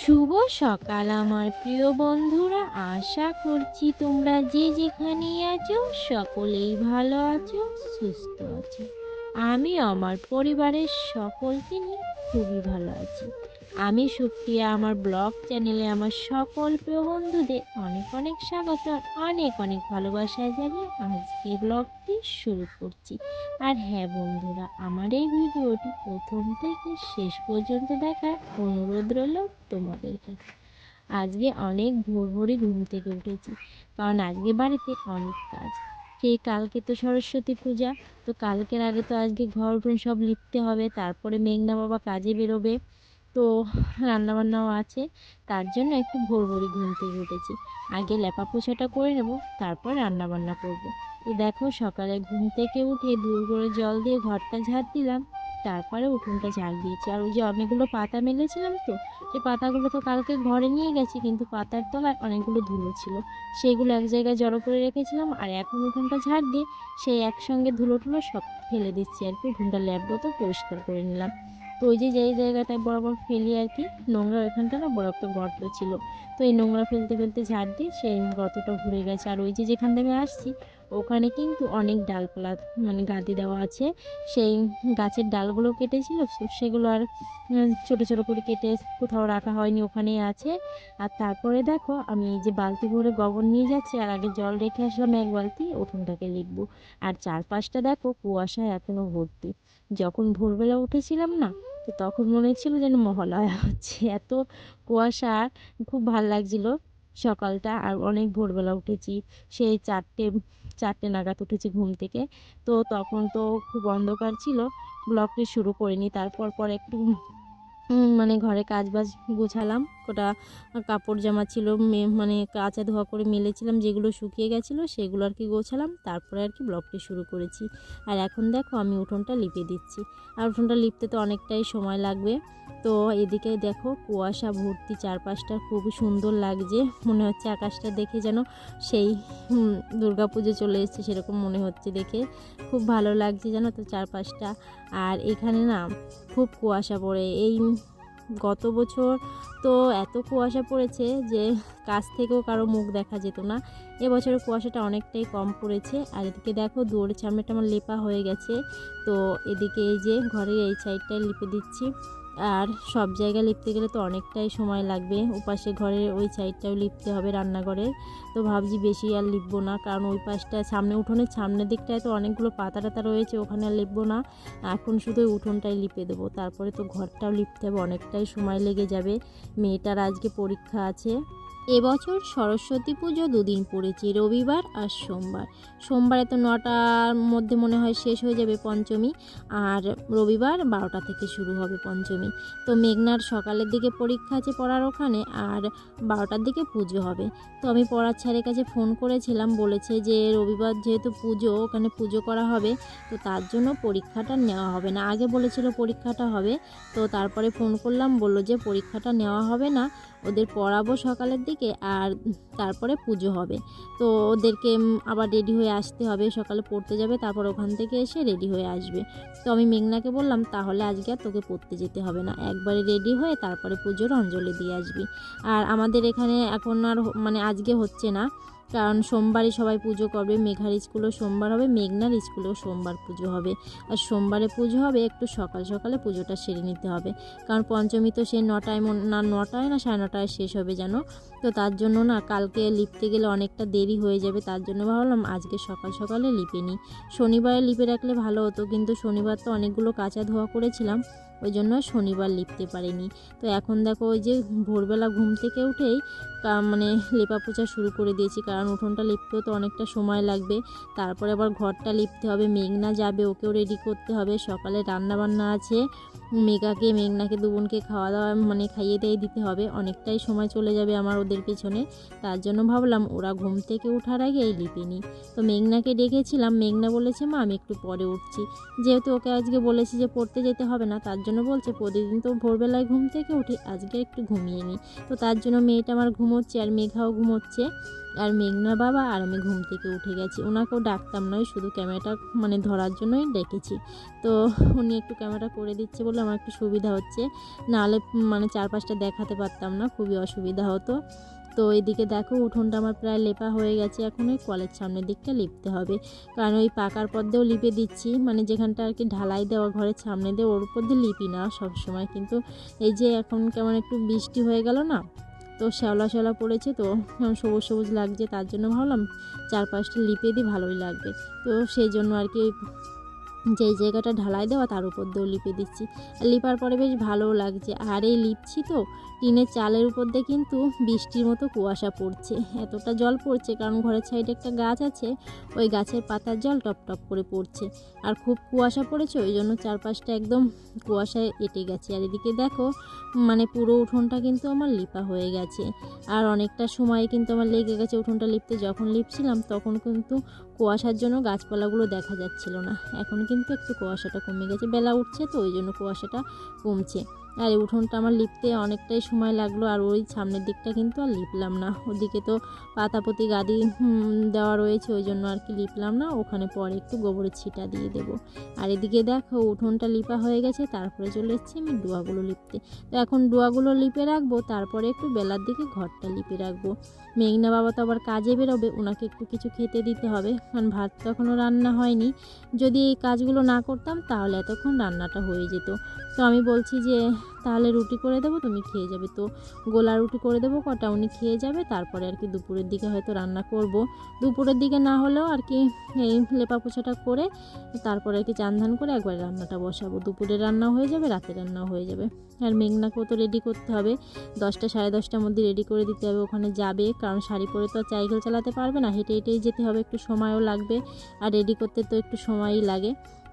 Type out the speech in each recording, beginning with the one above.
শুভ সকাল, আমার প্রিয় বন্ধুরা। আশা করছি তোমরা যে যেখানেই আছো, সকলেই ভালো আছো, সুস্থ আছো। আমি, আমার পরিবারের সকলকে নিয়ে খুবই ভালো আছি। আমি সুপ্রিয়া, আমার ব্লগ চ্যানেলে আমার সকল প্রিয় বন্ধুদের অনেক অনেক স্বাগত আর অনেক অনেক ভালোবাসা জানিয়ে আজকে ব্লগটি শুরু করছি। আর হ্যাঁ বন্ধুরা, আমার এই ভিডিওটি প্রথম থেকে শেষ পর্যন্ত দেখার অনুরোধ রইল তোমাদের কাছে। আজকে অনেক ভোর ভোরই ঘুম থেকে উঠেছি, কারণ আজকে বাড়িতে অনেক কাজ। সেই কালকে তো সরস্বতী পূজা, তো কালকের আগে তো আজকে ঘর সব লিখতে হবে, তারপরে মেঘনা বাবা কাজে বেরোবে তো রান্নাবান্নাও আছে। তার জন্য একটু ভোর ভোরই ঘুম থেকে উঠেছি। আগে লেপা পোছাটা করে নেব, তারপর রান্নাবান্না করব। তো দেখো সকালে ঘুম থেকে উঠে দূর করে জল দিয়ে ঘরটা ঝাড় দিলাম। তারপরে উঠোনটা ঝাড় দিয়েছি। আর ওই যে অনেকগুলো পাতা মেলেছিলাম তো সেই পাতাগুলো তো কালকে ঘরে নিয়ে গেছি, কিন্তু পাতার তলায় অনেকগুলো ধুলো ছিল। সেইগুলো এক জায়গায় জড়ো করে রেখেছিলাম আর এখন উঠোনটা ঝাড় দিয়ে সেই একসঙ্গে ধুলো টুলো সব ফেলে দিচ্ছি আর কি। উঠোনটা ল্যাব তো পরিষ্কার করে নিলাম। তো ওই যে যেই জায়গাটায় বরাবর ফেলি আর কি, নোংরা ওইখানটা না বড় একটা গর্ত ছিল। তো এই নোংরা ফেলতে ফেলতে ঝাড় দিয়ে সেই গর্তটা ঘুরে গেছে। আর ওই যে যেখান থেকে আসছি, ওখানে কিন্তু অনেক ডালপালা মানে গাদি দেওয়া আছে। সেই গাছের ডালগুলো কেটেছিল সেগুলো আর ছোটো ছোটো করে কেটে কোথাও রাখা হয়নি, ওখানেই আছে। আর তারপরে দেখো, আমি এই যে বালতি ভরে গোবর নিয়ে যাচ্ছি, আর আগে জল রেখে আসলাম এক বালতি, উঠোনটাকে লিখব। আর চারপাশটা দেখো, কুয়াশায় এখনও ভর্তি। যখন ভোরবেলা উঠেছিলাম না তো তখন মনে হচ্ছিল যেন মহালয়া হচ্ছে। এত কুয়াশা, খুব ভালো লাগছিল সকালটা। আর অনেক ভোরবেলা উঠেছি, সেই চারটে চারটে নাগাদ উঠেছি ঘুম থেকে। তো তখন তো খুব অন্ধকার ছিল, ব্লগটি শুরু করিনি। তারপর পর একটু মানে ঘরে কাজ বাজ গোছালাম। ওটা কাপড় জামা ছিল মানে কাঁচা ধোয়া করে মেলেছিলাম, যেগুলো শুকিয়ে গেছিল, সেগুলো আর কি গোছালাম। তারপরে আর কি ব্লগটি শুরু করেছি। আর এখন দেখো আমি উঠোনটা লিপে দিচ্ছি। আর উঠোনটা লিপতে তো অনেকটাই সময় লাগবে। তো এদিকে দেখো কুয়াশা ভর্তি চারপাশটা খুবই সুন্দর লাগছে। মনে হচ্ছে আকাশটা দেখে যেন সেই দুর্গাপুজো চলে এসছে, সেরকম মনে হচ্ছে দেখে। খুব ভালো লাগছে যেন তো চারপাশটা। আর এখানে না খুব কুয়াশা পড়ে। এই গত বছর তো এত কুয়াশা পড়েছে যে কাছ থেকেও কারও মুখ দেখা যেত না। এবছর কুয়াশাটা অনেকটাই কম পড়েছে। আর এদিকে দেখো দৌড়ের সামনেটা আমার লেপা হয়ে গেছে। তো এদিকে এই যে ঘরের এই সাইডটায় লিপে দিচ্ছি। আর সব জায়গায় লিপতে গেলে তো অনেকটাই সময় লাগবে। ওপাশে ঘরের ওই সাইডটাও লিপতে হবে রান্নাঘরে। তো ভাবছি বেশি আর লিপবো না, কারণ ওই পাশটা সামনে উঠোনের সামনের দিকটায় তো অনেকগুলো পাতা টাতা রয়েছে, ওখানে আর লিপবো না। এখন শুধু উঠোনটাই লিপে দেবো। তারপরে তো ঘরটাও লিপতে হবে, অনেকটাই সময় লেগে যাবে। মেয়েটার আজকে পরীক্ষা আছে। এবছর সরস্বতী পুজো দুদিন পড়েছে, রবিবার আর সোমবার। সোমবারে তো নটার মধ্যে মনে হয় শেষ হয়ে যাবে পঞ্চমী আর রবিবার বারোটা থেকে শুরু হবে পঞ্চমী। তো মেঘনার সকালের দিকে পরীক্ষা আছে পড়ার ওখানে আর বারোটার দিকে পুজো হবে। তো আমি পড়ার ছাড়ের কাছে ফোন করেছিলাম, বলেছে যে রবিবার যেহেতু পুজো, ওখানে পুজো করা হবে, তো তার জন্য পরীক্ষাটা নেওয়া হবে না। আগে বলেছিল পরীক্ষাটা হবে, তো তারপরে ফোন করলাম, বলল যে পরীক্ষাটা নেওয়া হবে না ওদের পড়াবো সকালের দিকে আর তারপরে পুজো হবে। তো ওদেরকে আবার রেডি হয়ে আসতে হবে। সকালে পড়তে যাবে, তারপর ওখান থেকে এসে রেডি হয়ে আসবে। তো আমি মেঘনাকে বললাম, তাহলে আজকে আর তোকে পড়তে যেতে হবে না। একবারে রেডি হয়ে তারপরে পুজোর অঞ্জলি দিয়ে আসবি। আর আমাদের এখানে এখন আর মানে আজকে হচ্ছে না। কারণ সোমবারে সবাই পুজো করবে, মেঘার স্কুলও সোমবার হবে, মেঘনার স্কুলেও সোমবার পুজো হবে। আর সোমবারে পুজো হবে, একটু সকাল সকালে পুজোটা সেরে নিতে হবে। কারণ পঞ্চমী তো সে নটায় না নটায় না সাড়ে নটায় শেষ হবে যেন তো তার জন্য না কালকে লিপতে গেলে অনেকটা দেরি হয়ে যাবে, তার জন্য ভাবলাম আজকে সকাল সকালে লিপে নিই। শনিবারে লিপে রাখলে ভালো হতো, কিন্তু শনিবার তো অনেকগুলো কাঁচা ধোয়া করেছিলাম, ওই জন্য শনিবার লিপতে পারিনি। তো এখন দেখো ওই যে ভোরবেলা ঘুম থেকে উঠেই মানে লেপা পোচা শুরু করে দিয়েছি, কারণ উঠোনটা লিপতেও তো অনেকটা সময় লাগবে। তারপরে আবার ঘরটা লিপতে হবে, মেঘনা যাবে, ওকেও রেডি করতে হবে, সকালে রান্না বান্না আছে মেঘাকে, মেঘনাকে দুবোনকে খাওয়া দাওয়া মানে খাইয়ে দিয়ে দিতে হবে। অনেকটাই সময় চলে যাবে আমার ওদের পেছনে। তার জন্য ভাবলাম ওরা ঘুম থেকে ওঠার আগে এই লিপে নিই। তো মেঘনাকে ডেকেছিলাম। মেঘনা বলেছে, মা, আমি একটু পরে উঠছি। যেহেতু ওকে আজকে বলেছি যে পড়তে যেতে হবে না, তার জন্য বলছে, প্রতিদিন তো ভোরবেলায় ঘুম থেকে উঠি আজকে একটু ঘুমিয়ে নিই। তো তার জন্য মেয়েটা আমার ঘুমোচ্ছে আর মেঘাও ঘুমোচ্ছে। আর মেঘনা বাবা আর আমি ঘুম থেকে উঠে গেছি। ওনাকেও ডাকতাম নয়, শুধু ক্যামেরাটা মানে ধরার জন্যই ডেকেছি। তো উনি একটু ক্যামেরা করে দিচ্ছে বলে আমার একটু সুবিধা হচ্ছে। নাহলে মানে চারপাশটা দেখাতে পারতাম না, খুবই অসুবিধা হতো। তো এদিকে দেখো, উঠোনটা আমার প্রায় লেপা হয়ে গেছে, এখন ওই কলের সামনের দিকটা লিপতে হবে। কারণ ওই পাকার পর দিয়েও লিপে দিচ্ছি মানে যেখানটা আর কি ঢালাই দেওয়া ঘরের সামনে দিয়ে, ওর উপর দিয়ে লিপি না সব সময়। কিন্তু এই যে এখন কেমন একটু বৃষ্টি হয়ে গেল না, তো শ্যাওলা শ্যাওলা পড়েছে, তো সবুজ সবুজ লাগছে, তার জন্য ভাবলাম চারপাশটা লিপে দিই, ভালোই লাগবে। তো সেই জন্য আর কি যেই জায়গাটা ঢালাই দেওয়া তার উপর দিয়েও লিপে দিচ্ছি। লিপার পরে বেশ ভালোও লাগছে। আর এই লিপছি তো টিনের চালের উপর দিয়ে কিন্তু বৃষ্টির মতো কুয়াশা পড়ছে। এতটা জল পড়ছে কারণ ঘরের সাইডে একটা গাছ আছে, ওই গাছের পাতার জল টপ টপ করে পড়ছে। আর খুব কুয়াশা পড়েছে, ওই জন্য চারপাশটা একদম কুয়াশায় এঁটে গেছে। আর এদিকে দেখো মানে পুরো উঠোনটা কিন্তু আমার লিপা হয়ে গেছে। আর অনেকটা সময় কিন্তু আমার লেগে গেছে উঠোনটা লিপতে। যখন লিপছিলাম তখন কিন্তু কুয়াশার জন্য গাছপালাগুলো দেখা যাচ্ছিল না। এখন কিন্তু একটু কুয়াশাটা কমে গেছে বেলা উঠছে তো ওই জন্য কুয়াশাটা কমছে। আর উঠোনটা আমার লিপতে অনেকটাই সময় লাগল, আর ওই সামনের দিকটা কিন্তু আর লিপলাম না। ওদিকে তো পাতাপতি গাদি দেওয়া রয়েছে, ওই জন্য আর কি লিপলাম না। ওখানে পরে একটু গোবরের ছিটা দিয়ে দেবো। আর এদিকে দেখো, উঠোনটা লিপা হয়ে গেছে, তারপরে চলে এসেছি আমি ডোয়াগুলো লিপতে। তো এখন ডোয়াগুলো লিপে রাখব, তারপরে একটু বেলার দিকে ঘরটা লিপে রাখব। মেঘনা বাবা তো আবার কাজে বেরোবে ওনাকে একটু কিছু খেতে দিতে হবে, কারণ ভাত তো এখনও রান্না হয়নি। যদি এই কাজগুলো না করতাম, তাহলে এতক্ষণ রান্নাটা হয়ে যেত। তো আমি বলছি যে তাহলে রুটি করে দেবো, তুমি খেয়ে যাবে। তো গোলা রুটি করে দেবো, কটা উনি খেয়ে যাবে, তারপরে আর কি দুপুরের দিকে হয়তো রান্না করব। দুপুরের দিকে না হলেও আর কি এই লেপা পোছাটা করে, তারপরে আর কি চান করে একবার রান্নাটা বসাবো। দুপুরে রান্না হয়ে যাবে, রাতে রান্নাও হয়ে যাবে। আর মেঘনাকেও তো রেডি করতে হবে। দশটা সাড়ে দশটার মধ্যে রেডি করে দিতে হবে, ওখানে যাবে, কারণ শাড়ি পরে তো সাইকেল চালাতে পারবে না। হেঁটে হেঁটেই যেতে হবে, একটু সময়ও লাগবে। আর রেডি করতে তো একটু সময়ই লাগে।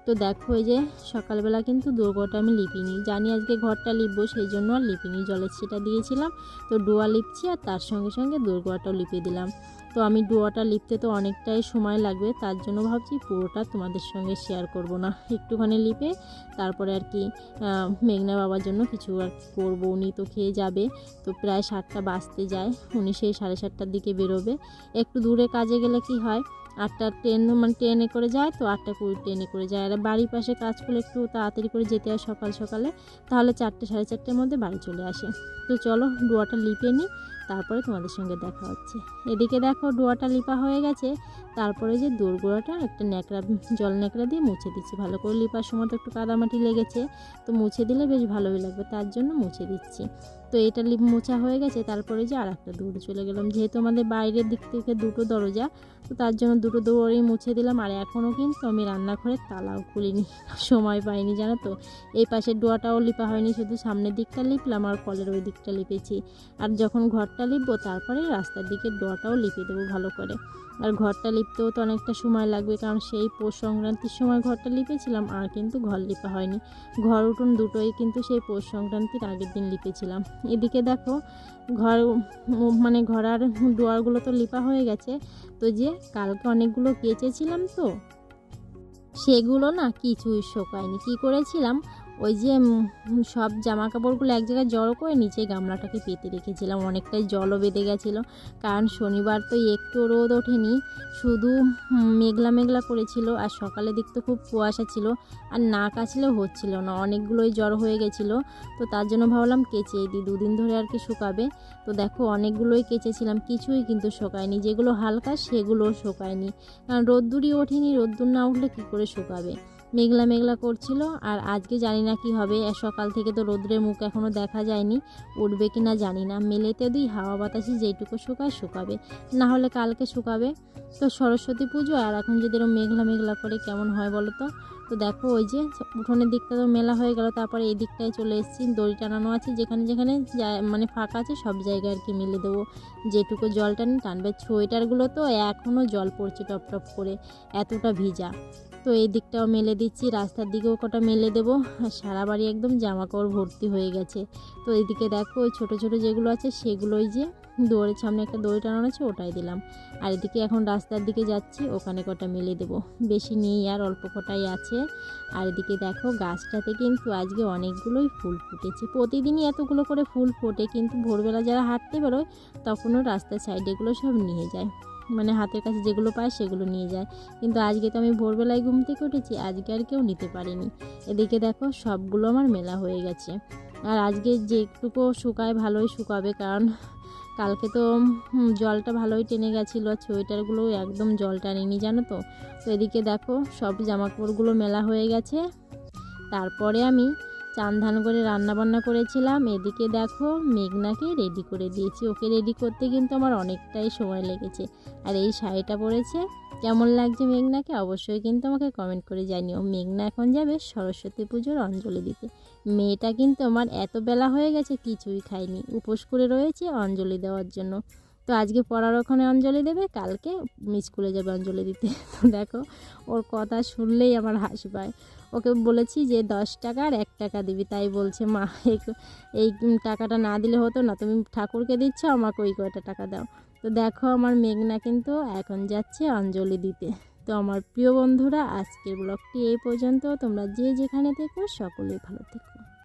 তো দেখো এই যে সকালবেলা কিন্তু দুর্গটা আমি লিপিনি। জানি আজকে ঘরটা লিপবো, সেই জন্য আর লিপিনি। জলের ছিটা দিয়েছিলাম, তো ডোয়া লিপছি আর তার সঙ্গে সঙ্গে দুর্গটাও লিপে দিলাম। তো আমি ডোয়াটা লিপতে তো অনেকটাই সময় লাগবে, তার জন্য ভাবছি পুরোটা তোমাদের সঙ্গে শেয়ার করব না। একটুখানি লিপে তারপরে আর কি মেঘনা বাবার জন্য কিছু আর করব। উনি তো খেয়ে যাবে, তো প্রায় সাতটা বাজতে যায়, উনি সেই সাড়ে সাতটার দিকে বেরোবে। একটু দূরে কাজে গেলে কি হয় আটটা ট্রেন মানে ট্রেনে করে যায় তো আটটা কুড়ি ট্রেনে করে যায়। আর বাড়ির পাশে কাজ করলে একটু তাড়াতাড়ি করে যেতে হয় সকাল সকালে, তাহলে চারটে সাড়ে চারটের মধ্যে বাড়ি চলে আসে। তো চলো ডোয়াটা লিপে নিই, তারপরে তোমাদের সঙ্গে দেখা হচ্ছে। এদিকে দেখো ডোয়াটা লিপা হয়ে গেছে, তারপরে যে দোরগোড়াটা একটা ন্যাকড়া, জল ন্যাকড়া দিয়ে মুছে দিচ্ছি। ভালো করে লিপার সময় তো একটু কাদামাটি লেগেছে, তো মুছে দিলে বেশ ভালোই লাগবে, তার জন্য মুছে দিচ্ছি। তো এটা লিপ মোছা হয়ে গেছে, তারপরে যে আর একটা দৌড়ে চলে গেলাম। যেহেতু আমাদের বাইরের দিক থেকে দুটো দরজা, তো তার জন্য দুটো দৌড়েই মুছে দিলাম। আর এখনও কিন্তু আমি রান্নাঘরের তালাও খুলিনি, সময় পাইনি, জানো তো। এই পাশের ডোয়াটাও লিপা হয়নি, শুধু সামনের দিকটা লিপলাম আর কলের ওই দিকটা লিপেছি। আর যখন ঘরটা লিপবো, তারপরে রাস্তার দিকের ডোয়াটাও লিপে দেবো ভালো করে। আর ঘরটা লিপতেও তো অনেকটা সময় লাগবে, কারণ সেই পৌষ সংক্রান্তির সময় ঘরটা লিপেছিলাম, আর কিন্তু ঘর লিপা হয়নি। ঘর উঠুন দুটোই কিন্তু সেই পৌষ সংক্রান্তির আগের দিন লিপেছিলাম। এদিকে দেখো, ঘর মানে ঘরার দুয়ারগুলো তো লিপা হয়ে গেছে। তো যে কালকে অনেকগুলো কেচেছিলাম তো, সেগুলো না কিছুই শোকায়নি। কি করেছিলাম? ওই যে সব জামা কাপড়গুলো এক জায়গায় জড়ো করে নিচে গামলাটাকে পেতে রেখেছিলাম। অনেকটাই জলও বেঁধে গেছিল। কারণ শনিবার তো একটু রোদ ওঠেনি, শুধু মেঘলা মেঘলা করেছিল আর সকালের দিক তো খুব কুয়াশা ছিল। আর না কাচলেও হচ্ছিল না, অনেকগুলোই জড়ো হয়ে গেছিল। তো তার জন্য ভাবলাম কেচে দিই, দুদিন ধরে আর কি শুকাবে। তো দেখো, অনেকগুলোই কেচেছিলাম, কিছুই কিন্তু শোকায়নি। যেগুলো হালকা, সেগুলোও শোকায়নি। কারণ রোদ্দুরই ওঠেনি, রোদ্দুর না উঠলে কী করে শুকাবে? মেঘলা মেঘলা করছিল, আর আজকে জানি না কি হবে। সকাল থেকে তো রোদ্রের মুখ এখনও দেখা যায়নি। উঠবে কি না জানি না। মেলেতে দুই হাওয়া বাতাসে যেইটুকু শুকায়, শুকাবে। না হলে কালকে শুকাবে। তো সরস্বতী পুজো, আর এখন যদি এরকম মেঘলা মেঘলা করে কেমন হয় বলো তো? তো দেখো ওই যে উঠোনের দিকটা তো মেলা হয়ে গেল, তারপরে এই দিকটায় চলে এসেছি। দড়ি টানানো আছে, যেখানে যেখানে মানে ফাঁকা আছে, সব জায়গায় আর কি মিলে দেবো। যেটুকু জল টানি, টানবে। সোয়েটারগুলো তো এখনও জল পড়ছে টপ টপ করে, এতটা ভিজা। তো এই দিকটাও মেলে দিচ্ছি, রাস্তার দিকেও কটা মেলে দেবো। আর সারা বাড়ি একদম জামা কাপড় ভর্তি হয়ে গেছে। তো এদিকে দেখো, ওই ছোটো ছোটো যেগুলো আছে সেগুলোই যে দৌড়ের সামনে একটা দড়ি টানানো আছে, ওটাই দিলাম। আর এদিকে এখন রাস্তার দিকে যাচ্ছি, ওখানে কটা মেলে দেবো। বেশি নেই আর অল্প কটাই আছে। আর এদিকে দেখো, গাছটাতে কিন্তু আজকে অনেকগুলোই ফুল ফুটেছে। প্রতিদিনই এতগুলো করে ফুল ফোটে, কিন্তু ভোরবেলা যারা হাঁটতে বেরোয়, তখনও রাস্তার সাইডেগুলো সব নিয়ে যায়। মানে হাতের কাছে যেগুলো পায় সেগুলো নিয়ে যায়। কিন্তু আজকে তো আমি ভোরবেলায় ঘুম থেকে উঠেছি, আজকে আর কেউ নিতে পারিনি। এদিকে দেখো সবগুলো আমার মেলা হয়ে গেছে। আর আজকে যেটুকু শুকায় ভালোই শুকাবে, কারণ কালকে তো জলটা ভালোই টেনে গেছিল সোয়েটারগুলো একদম জল টানেনি, জানো তো? তো এদিকে দেখো সব জামাকাপড়গুলো মেলা হয়ে গেছে। তারপরে আমি চান ধান করে রান্না বান্না করেছিলাম। এদিকে দেখো, মেঘনাকে রেডি করে দিয়েছি। ওকে রেডি করতে কিন্তু আমার অনেকটাই সময় লেগেছে। আর এই শাড়িটা পরেছে। কেমন লাগছে মেঘনাকে? অবশ্যই কিন্তু আমাকে কমেন্ট করে জানিও। মেঘনা এখন যাবে সরস্বতী পুজোর অঞ্জলি দিতে। মেয়েটা কিন্তু আমার এত বেলা হয়ে গেছে, কিছুই খায়নি। উপোস করে রয়েছে অঞ্জলি দেওয়ার জন্য। তো আজকে পড়ার ওখানে অঞ্জলি দেবে, কালকে স্কুলে যাবে অঞ্জলি দিতে। তো দেখো, ওর কথা শুনলেই আমার হাসি পায়। ওকে বলেছি যে দশ টাকা আর এক টাকা দিবি, তাই বলছে, মা, এই- টাকাটা না দিলে হতো না, তুমি ঠাকুরকে দিচ্ছ, আমাকে ওই কয়টা টাকা দাও। তো দেখো আমার মেঘনা কিন্তু এখন যাচ্ছে অঞ্জলি দিতে। তো আমার প্রিয় বন্ধুরা, আজকের ব্লগটি এই পর্যন্ত। তোমরা যে যেখানে থেকো, সকলেই ভালো থেকো।